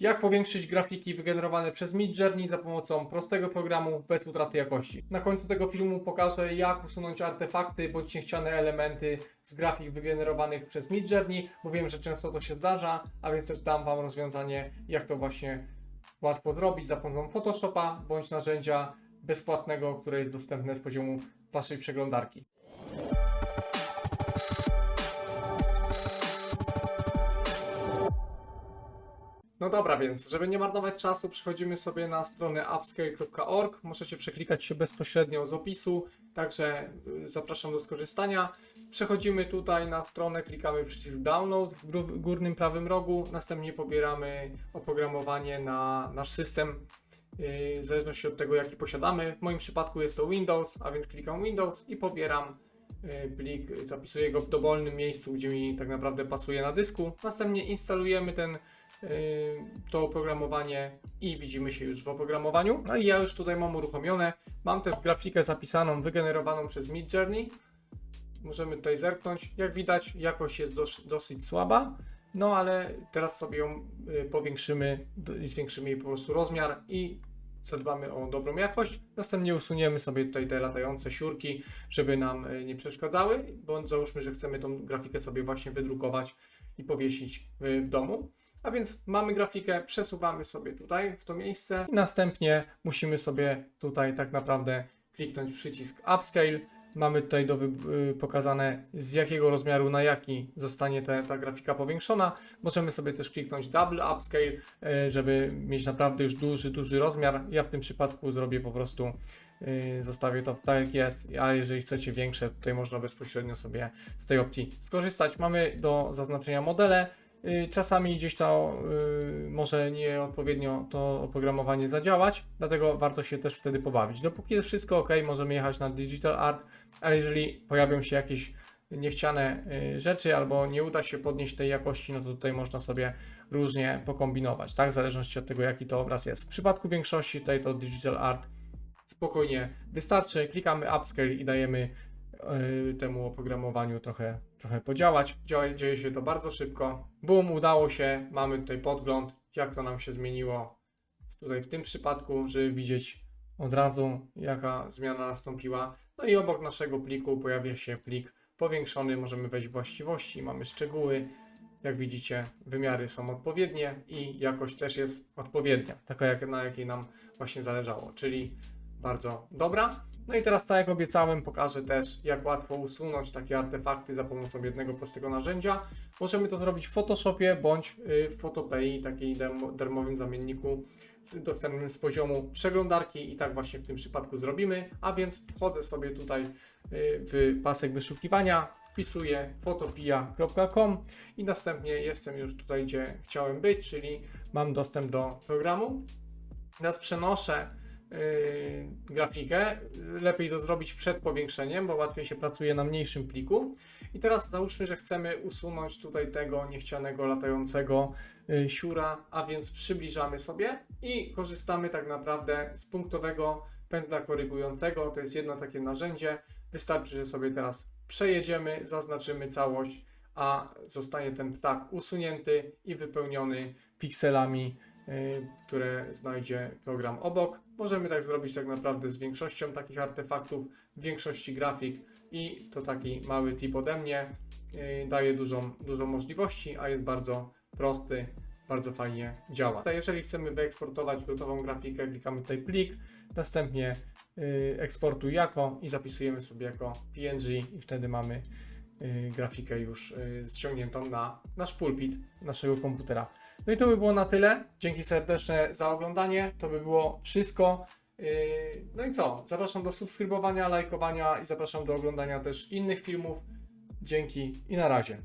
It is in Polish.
Jak powiększyć grafiki wygenerowane przez Midjourney za pomocą prostego programu bez utraty jakości. Na końcu tego filmu pokażę jak usunąć artefakty bądź niechciane elementy z grafik wygenerowanych przez Midjourney, bo wiem, że często to się zdarza, a więc też dam Wam rozwiązanie jak to właśnie łatwo zrobić za pomocą Photoshopa bądź narzędzia bezpłatnego, które jest dostępne z poziomu Waszej przeglądarki. No dobra, więc żeby nie marnować czasu, przechodzimy sobie na stronę upscale.org. Możecie przeklikać się bezpośrednio z opisu, także y, zapraszam do skorzystania. Przechodzimy tutaj na stronę, klikamy przycisk download w górnym prawym rogu, następnie pobieramy oprogramowanie na nasz system, yy, w zależności od tego jaki posiadamy. W moim przypadku jest to Windows, a więc klikam Windows i pobieram y, plik, zapisuję go w dowolnym miejscu, gdzie mi tak naprawdę pasuje na dysku. Następnie instalujemy ten to oprogramowanie i widzimy się już w oprogramowaniu. No i ja już tutaj mam uruchomione. Mam też grafikę zapisaną, wygenerowaną przez Midjourney. Możemy tutaj zerknąć. Jak widać, jakość jest dos- dosyć słaba. No ale teraz sobie ją y, powiększymy zwiększymy jej po prostu rozmiar i zadbamy o dobrą jakość. Następnie usuniemy sobie tutaj te latające siurki, żeby nam y, nie przeszkadzały, bądź załóżmy, że chcemy tą grafikę sobie właśnie wydrukować i powiesić w domu. A więc mamy grafikę, przesuwamy sobie tutaj w to miejsce i następnie musimy sobie tutaj tak naprawdę kliknąć przycisk Upscale. Mamy tutaj do y, pokazane z jakiego rozmiaru na jaki zostanie te, ta grafika powiększona. Możemy sobie też kliknąć Double Upscale, y, żeby mieć naprawdę już duży, duży rozmiar. Ja w tym przypadku zrobię po prostu, y, zostawię to tak jak jest, a jeżeli chcecie większe, tutaj można bezpośrednio sobie z tej opcji skorzystać. Mamy do zaznaczenia modele. Y, Czasami gdzieś to y, może nieodpowiednio to oprogramowanie zadziałać, dlatego warto się też wtedy pobawić. Dopóki jest wszystko ok, możemy jechać na Digital Art, ale jeżeli pojawią się jakieś niechciane y, rzeczy albo nie uda się podnieść tej jakości, no to tutaj można sobie różnie pokombinować, tak? W zależności od tego, jaki to obraz jest. W przypadku większości tutaj to Digital Art spokojnie wystarczy. Klikamy Upscale i dajemy temu oprogramowaniu trochę, trochę podziałać. Dzieje, dzieje się to bardzo szybko. Boom, udało się. Mamy tutaj podgląd, jak to nam się zmieniło tutaj w tym przypadku, żeby widzieć od razu, jaka zmiana nastąpiła. No i obok naszego pliku pojawia się plik powiększony. Możemy wejść w właściwości, mamy szczegóły. Jak widzicie, wymiary są odpowiednie i jakość też jest odpowiednia, taka jak, na jakiej nam właśnie zależało, czyli bardzo dobra. No i teraz, tak jak obiecałem, pokażę też, jak łatwo usunąć takie artefakty za pomocą jednego prostego narzędzia. Możemy to zrobić w Photoshopie bądź y, w Photopei, takiej darmo- darmowym zamienniku dostępnym z poziomu przeglądarki i tak właśnie w tym przypadku zrobimy. A więc wchodzę sobie tutaj y, w pasek wyszukiwania, wpisuję photopia.com i następnie jestem już tutaj, gdzie chciałem być, czyli mam dostęp do programu. Teraz przenoszę grafikę. Lepiej to zrobić przed powiększeniem, bo łatwiej się pracuje na mniejszym pliku. I teraz załóżmy, że chcemy usunąć tutaj tego niechcianego latającego yy, siura, a więc przybliżamy sobie i korzystamy tak naprawdę z punktowego pędzla korygującego. To jest jedno takie narzędzie. Wystarczy, że sobie teraz przejedziemy, zaznaczymy całość, a zostanie ten ptak usunięty i wypełniony pikselami y, które znajdzie program obok. Możemy tak zrobić tak naprawdę z większością takich artefaktów, większości grafik i to taki mały tip ode mnie. y, Daje dużą, dużo możliwości, a jest bardzo prosty, bardzo fajnie działa. Tutaj jeżeli chcemy wyeksportować gotową grafikę, klikamy tutaj plik, następnie y, eksportuj jako i zapisujemy sobie jako PNG i wtedy mamy y, grafikę już y, ściągniętą na nasz pulpit naszego komputera. No i to by było na tyle. Dzięki serdeczne za oglądanie. To by było wszystko. Yy, No i co? Zapraszam do subskrybowania, lajkowania i zapraszam do oglądania też innych filmów. Dzięki i na razie.